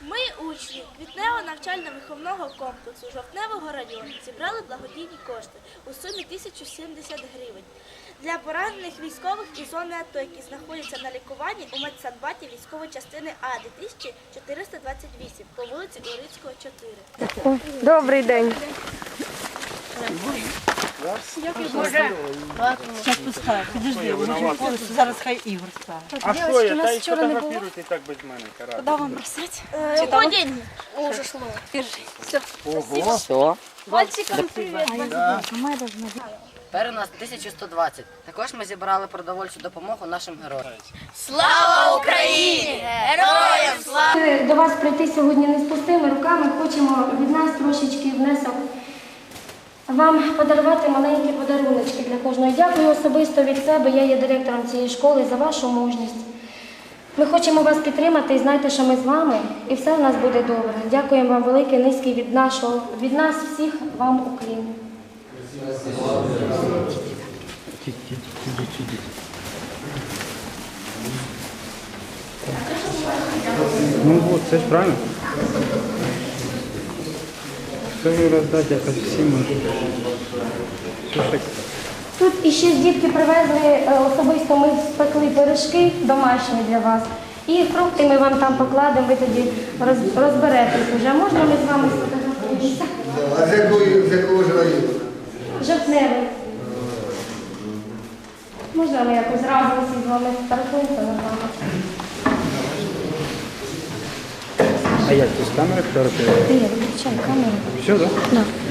Ми, учні квітневого навчально-виховного комплексу Жовтневого району, зібрали благодійні кошти у сумі 1070 гривень для поранених військових із зони АТО, які знаходяться на лікуванні у медсанбаті військової частини А 2428 по вулиці Урицького, 4. Добрий день. Підожди, може повністю. Зараз хай Ігор скаже. А що я? Та й фотографіруйте так без мене. Куди вам бросати? Ого, деньги. Ого. Тепер у нас 1120. Також ми зібрали продовольчу допомогу нашим героям. Ми до вас прийти сьогодні не з пустими руками. Хочемо від нас трошечки внесок вам подарувати маленькі подаруночки для кожного. Дякую особисто від себе. Я є директором цієї школи за вашу мужність. Ми хочемо вас підтримати і знайте, що ми з вами, і все в нас буде добре. Дякуємо вам велике, низький від нашого, від нас всіх вам уклін. Ну от, це ж правильно. Ви роздати якось всім. Тут іще дітки привезли е, особисто, ми спекли пиріжки домашні для вас. І фрукти ми вам там покладемо, ви тоді розберетесь вже. Можна ми з вами сфотографуємося? А з якої, з якого ж району? Жовтневий. Можна ми якось разом всі з вами нормально? А як тут з камери? Ти, виключай камеру. Все, так? Да?